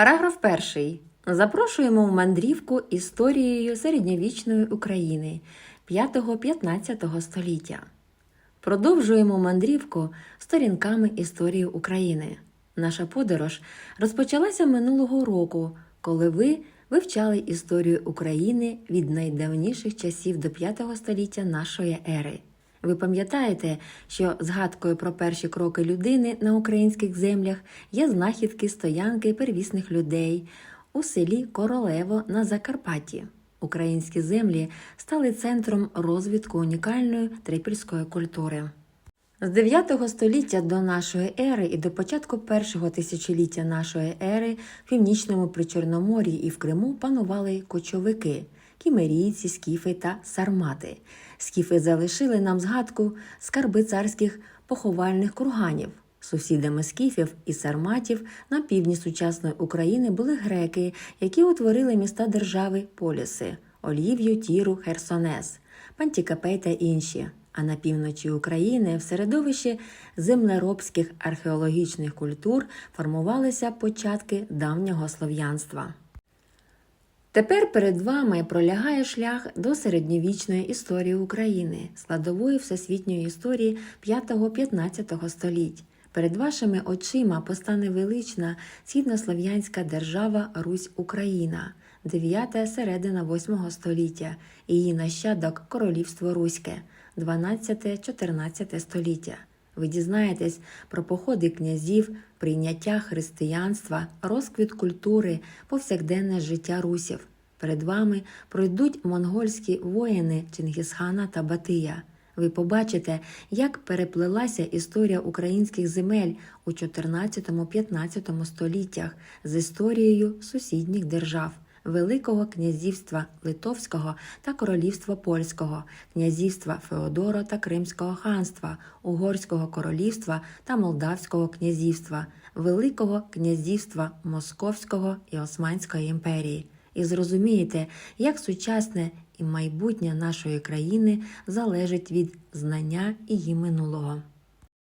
Параграф перший. Запрошуємо в мандрівку історією середньовічної України 5-15 століття. Продовжуємо мандрівку сторінками історії України. Наша подорож розпочалася минулого року, коли ви вивчали історію України від найдавніших часів до 5 століття нашої ери. Ви пам'ятаєте, що згадкою про перші кроки людини на українських землях є знахідки стоянки первісних людей у селі Королево на Закарпатті. Українські землі стали центром розвитку унікальної трипільської культури. З 9 століття до нашої ери і до початку першого тисячоліття нашої ери в північному Причорномор'ї і в Криму панували кочовики кімерійці, скіфи та сармати. Скіфи залишили нам згадку скарби царських поховальних курганів. Сусідами скіфів і сарматів на півдні сучасної України були греки, які утворили міста держави Поліси Олів'ю, Тіру, Херсонес, Пантікапей та інші. А на півночі України в середовищі землеробських археологічних культур формувалися початки давнього слов'янства. Тепер перед вами пролягає шлях до середньовічної історії України, складової всесвітньої історії 5-15 століть. Перед вашими очима постане велична східнослов'янська держава Русь Україна, 9 середина 8 століття, її нащадок Королівство Руське, 12-14 століття. Ви дізнаєтесь про походи князів, прийняття християнства, розквіт культури, повсякденне життя русів. Перед вами пройдуть монгольські воїни Чингісхана та Батия. Ви побачите, як переплелася історія українських земель у 14-15 століттях з історією сусідніх держав. Великого князівства Литовського та Королівства Польського, князівства Феодора та Кримського ханства, Угорського королівства та Молдавського князівства, Великого князівства Московського і Османської імперії. І зрозумієте, як сучасне і майбутнє нашої країни залежить від знання її минулого.